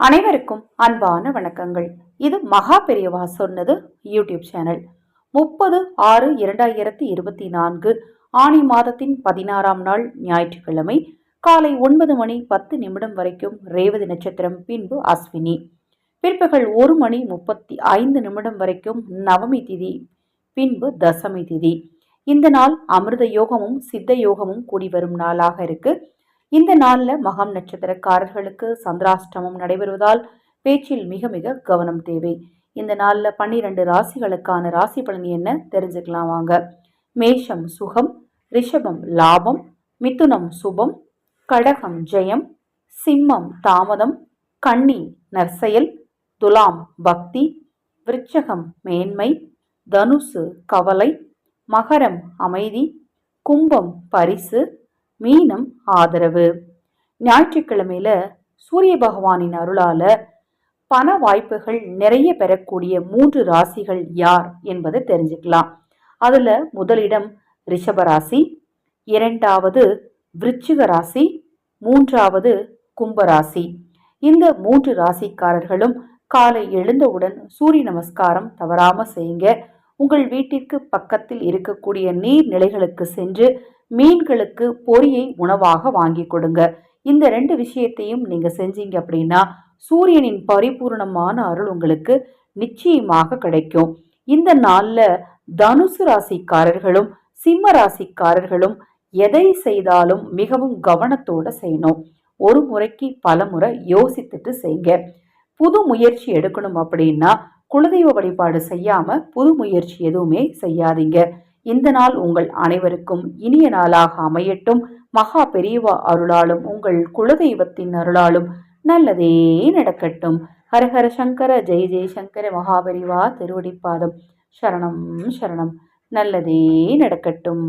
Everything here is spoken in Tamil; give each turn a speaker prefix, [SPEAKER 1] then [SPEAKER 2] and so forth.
[SPEAKER 1] அனைவருக்கும் அன்பான வணக்கங்கள். இது மகா பெரியவா சொன்னது யூடியூப் சேனல். முப்பது ஆறு இரண்டாயிரத்தி இருபத்தி நான்கு ஆணி மாதத்தின் பதினாறாம் நாள் ஞாயிற்றுக்கிழமை காலை ஒன்பது மணி பத்து நிமிடம் வரைக்கும் ரேவதி நட்சத்திரம் பின்பு அஸ்வினி. பிற்பகல் ஒரு மணி முப்பத்தி ஐந்து நிமிடம் வரைக்கும் நவமி திதி பின்பு தசமி திதி. இந்த நாள் அமிர்த யோகமும் சித்த யோகமும் கூடி வரும் நாளாக இருக்குது இந்த நாளில் மகம் நட்சத்திரக்காரர்களுக்கு சந்திராஷ்டமம் நடைபெறுவதால் பேச்சில் மிக மிக கவனம் தேவை. இந்த நாளில் பன்னிரண்டு ராசிகளுக்கான ராசி பலன் என்ன தெரிஞ்சுக்கலாம் வாங்க. மேஷம் சுகம் ரிஷபம் லாபம் மிதுனம் சுபம் கடகம் ஜெயம் சிம்மம் தாமதம் கன்னி நற்செயல் துலாம் பக்தி விருச்சகம் மேன்மை தனுசு கவலை மகரம் அமைதி கும்பம் பரிசு மீனம் ஆதரவு. ஞாயிற்றுக்கிழமையில சூரிய பகவானின் அருளால பண வாய்ப்புகள் நிறைய பெறக்கூடிய மூன்று ராசிகள் யார் என்பதை தெரிஞ்சுக்கலாம். அதுல முதலிடம் ரிஷபராசி இரண்டாவது விருச்சிக ராசி மூன்றாவது கும்பராசி இந்த மூன்று ராசிக்காரர்களும் காலை எழுந்தவுடன் சூரிய நமஸ்காரம் தவறாம செய்யுங்க. உங்கள் வீட்டிற்கு பக்கத்தில் இருக்கக்கூடிய நீர்நிலைகளுக்கு சென்று மீன்களுக்கு பொரியை உணவாக வாங்கி கொடுங்க. இந்த ரெண்டு விஷயத்தையும் நீங்க செஞ்சீங்க அப்படின்னா சூரியனின் பரிபூர்ணமான அருள் உங்களுக்கு நிச்சயமாக கிடைக்கும். இந்த நாள்ல தனுசு ராசிக்காரர்களும் சிம்ம ராசிக்காரர்களும் எதை செய்தாலும் மிகவும் கவனத்தோட செய்யணும். ஒரு முறைக்கு பல முறை யோசித்துட்டு செய்யுங்க புது முயற்சி எடுக்கணும் அப்படின்னா குலதெய்வ வழிபாடு செய்யாம புது முயற்சி எதுவுமே செய்யாதீங்க. இந்த நாள் உங்கள் அனைவருக்கும் இனிய நாளாக அமையட்டும். மகா பெரியவா அருளாலும் உங்கள் குலதெய்வத்தின் அருளாலும் நல்லதே நடக்கட்டும். ஹரஹர சங்கர ஜெய ஜெயசங்கர மகாபெரிவா திருவடிப்பாதம் சரணம் சரணம். நல்லதே நடக்கட்டும்.